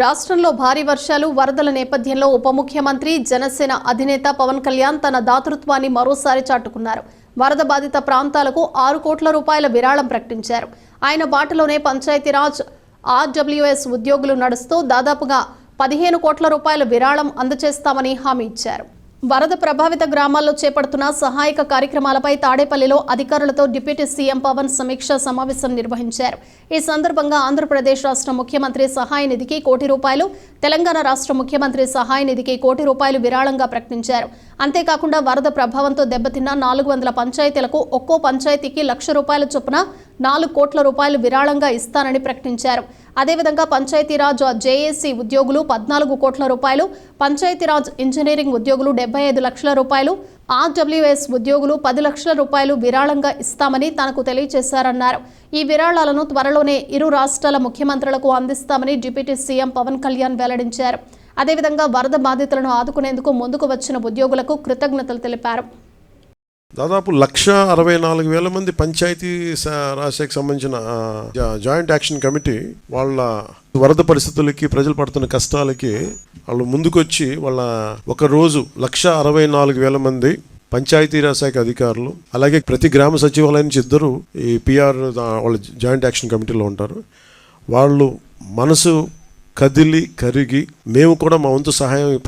రాష్ట్రంలో భారీ వర్షాలు వరదల నేపథ్యంలో ఉప ముఖ్యమంత్రి జనసేన అధినేత పవన్ కళ్యాణ్ తన దాతృత్వాన్ని మరోసారి చాటుకున్నారు. వరద బాధిత ప్రాంతాలకు ఆరు కోట్ల రూపాయల విరాళం ప్రకటించారు. ఆయన బాటలోనే పంచాయతీరాజ్ ఆర్డబ్ల్యూఎస్ ఉద్యోగులు నడుస్తూ దాదాపుగా పదిహేను కోట్ల రూపాయల విరాళం అందజేస్తామని హామీ ఇచ్చారు. వరద ప్రభావిత గ్రామాల్లో చేపడుతున్న సహాయక కార్యక్రమాలపై తాడేపల్లిలో అధికారులతో డిప్యూటీ సీఎం పవన్ సమీక్ష సమావేశం నిర్వహించారు. ఈ సందర్భంగా ఆంధ్రప్రదేశ్ రాష్ట్ర ముఖ్యమంత్రి సహాయ నిధికి కోటి రూపాయలు తెలంగాణ రాష్ట్ర ముఖ్యమంత్రి సహాయ నిధికి కోటి రూపాయలు విరాళంగా ప్రకటించారు. అంతేకాకుండా వరద ప్రభావంతో దెబ్బతిన్న నాలుగు వందల పంచాయతీలకు ఒక్కో పంచాయతీకి లక్ష రూపాయల చొప్పున నాలుగు కోట్ల రూపాయలు విరాళంగా ఇస్తానని ప్రకటించారు. అదేవిధంగా పంచాయతీరాజ్ జేఏసీ ఉద్యోగులు పద్నాలుగు కోట్ల రూపాయలు పంచాయతీరాజ్ ఇంజనీరింగ్ ఉద్యోగులు డెబ్బై ఐదు లక్షల రూపాయలు ఆర్డబ్ల్యూఎస్ ఉద్యోగులు పది లక్షల రూపాయలు విరాళంగా ఇస్తామని తనకు తెలియజేశారన్నారు. ఈ విరాళాలను త్వరలోనే ఇరు రాష్ట్రాల ముఖ్యమంత్రులకు అందిస్తామని డిప్యూటీ సీఎం పవన్ కళ్యాణ్ వెల్లడించారు. అదేవిధంగా వరద బాధితులను ఆదుకునేందుకు ముందుకు వచ్చిన ఉద్యోగులకు కృతజ్ఞతలు తెలిపారు. దాదాపు లక్ష అరవై నాలుగు వేల మంది పంచాయతీ రాజశాఖకు సంబంధించిన జా- జాయింట్ యాక్షన్ కమిటీ వాళ్ళ వరద పరిస్థితులకి ప్రజలు పడుతున్న కష్టాలకి వాళ్ళు ముందుకొచ్చి వాళ్ళ ఒక రోజు లక్ష అరవై నాలుగు వేల మంది పంచాయతీరాజ్ శాఖ అధికారులు అలాగే ప్రతి గ్రామ సచివాలయం నుంచి ఇద్దరు ఈ పిఆర్ వాళ్ళ జాయింట్ యాక్షన్ కమిటీలో ఉంటారు. వాళ్ళు మనసు కదిలి కరిగి మేము కూడా మా వంతు సహాయం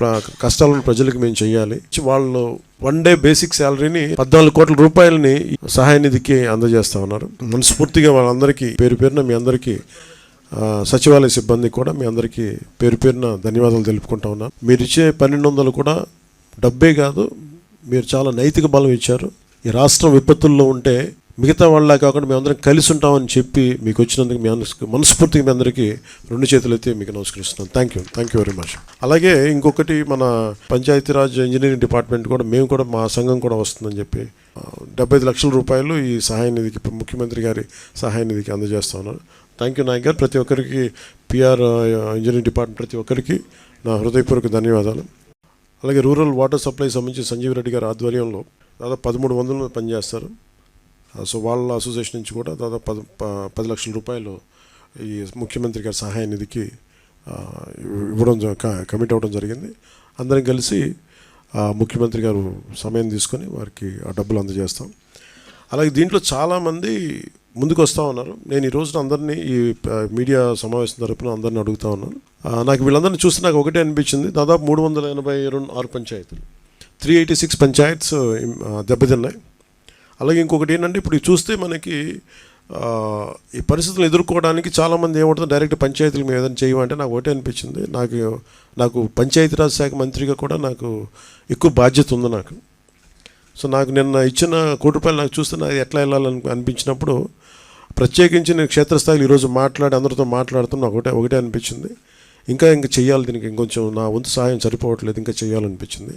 కష్టాలను ప్రజలకు మేము చేయాలి వాళ్ళు వన్ డే బేసిక్ శాలరీని పద్నాలుగు కోట్ల రూపాయలని సహాయ నిధికి అందజేస్తా ఉన్నారు. మనస్ఫూర్తిగా వాళ్ళందరికీ పేరు పేరున మీ అందరికీ సచివాలయ సిబ్బంది కూడా మీ అందరికీ పేరు పేరున ధన్యవాదాలు తెలుపుకుంటా ఉన్నాను మీరు ఇచ్చే పన్నెండు వందలు కూడా డబ్బే కాదు మీరు చాలా నైతిక బలం ఇచ్చారు. ఈ రాష్ట్రం విపత్తుల్లో ఉంటే మిగతా వాళ్ళ కాకుండా మేమందరం కలిసి ఉంటామని చెప్పి మీకు వచ్చినందుకు మీ అందరికి మనస్ఫూర్తిగా మీ అందరికీ రెండు చేతులు మీకు నమస్కరిస్తున్నాను thank you thank you very much అలాగే ఇంకొకటి మన పంచాయతీరాజ్ ఇంజనీరింగ్ డిపార్ట్మెంట్ కూడా మేము కూడా మా సంఘం కూడా వస్తుందని చెప్పి డెబ్బై ఐదు లక్షల రూపాయలు ఈ సహాయ నిధికి ముఖ్యమంత్రి గారి సహాయ నిధికి అందజేస్తా థ్యాంక్ యూ నాయక్ గారు. ప్రతి ఒక్కరికి పిఆర్ ఇంజనీరింగ్ డిపార్ట్మెంట్ ప్రతి ఒక్కరికి నా హృదయపూర్వక ధన్యవాదాలు. అలాగే రూరల్ వాటర్ సప్లై సంబంధించి సంజీవ్ రెడ్డి గారి ఆధ్వర్యంలో దాదాపు పదమూడు వందల మంది పనిచేస్తారు. సో వాళ్ళ అసోసియేషన్ నుంచి కూడా దాదాపు పది పది లక్షల రూపాయలు ఈ ముఖ్యమంత్రి గారి సహాయ నిధికి ఇవ్వడం జ- కమిట్ అవ్వడం జరిగింది. అందరం కలిసి ముఖ్యమంత్రి గారు సమయం తీసుకొని వారికి ఆ డబ్బులు అందజేస్తాం. అలాగే దీంట్లో చాలామంది ముందుకు వస్తూ ఉన్నారు. నేను ఈ రోజున అందరినీ ఈ మీడియా సమావేశం తరపున అందరిని అడుగుతా ఉన్నాను. నాకు వీళ్ళందరినీ చూస్తే నాకు ఒకటే అనిపించింది. దాదాపు మూడు వందల ఎనభై రెండు ఆరు పంచాయతీలు. త్రీ ఎయిటీ సిక్స్ పంచాయత్స్ దెబ్బతిన్నాయి. అలాగే ఇంకొకటి ఏంటంటే ఇప్పుడు చూస్తే మనకి ఈ పరిస్థితులు ఎదుర్కోవడానికి చాలామంది ఏమవుతుంది డైరెక్ట్ పంచాయతీల మీద ఏదైనా చేయమంటే నాకు ఒకటే అనిపించింది. నాకు నాకు పంచాయతీరాజ్ శాఖ మంత్రిగా కూడా నాకు ఎక్కువ బాధ్యత ఉంది నాకు. సో నాకు నిన్న ఇచ్చిన కోటి రూపాయలు నాకు చూస్తే నాకు ఎట్లా వెళ్ళాలని అనిపించినప్పుడు ప్రత్యేకించి నేను క్షేత్రస్థాయిలో ఈరోజు మాట్లాడి అందరితో మాట్లాడుతూ నాకు ఒకటే ఒకటే అనిపించింది. ఇంకా ఇంకా చేయాలి దీనికి ఇంకొంచెం నా వంతు సహాయం సరిపోవట్లేదు ఇంకా చేయాలనిపించింది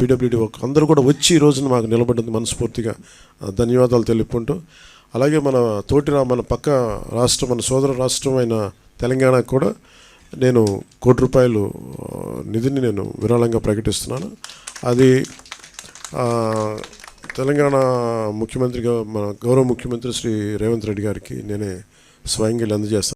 పీడబ్ల్యూడి వర్క్ అందరూ కూడా వచ్చి ఈ రోజున మాకు నిలబడింది మనస్ఫూర్తిగా. ధన్యవాదాలు తెలుపుకుంటూ. అలాగే మన తోటి మన పక్క రాష్ట్రం మన సోదర రాష్ట్రం అయిన తెలంగాణకు కూడా నేను కోటి రూపాయలు నిధిని నేను విరాళంగా ప్రకటిస్తున్నాను. అది తెలంగాణ ముఖ్యమంత్రిగా మన గౌరవ ముఖ్యమంత్రి శ్రీ రేవంత్ రెడ్డి గారికి నేనే స్వయంగా అందజేస్తాను.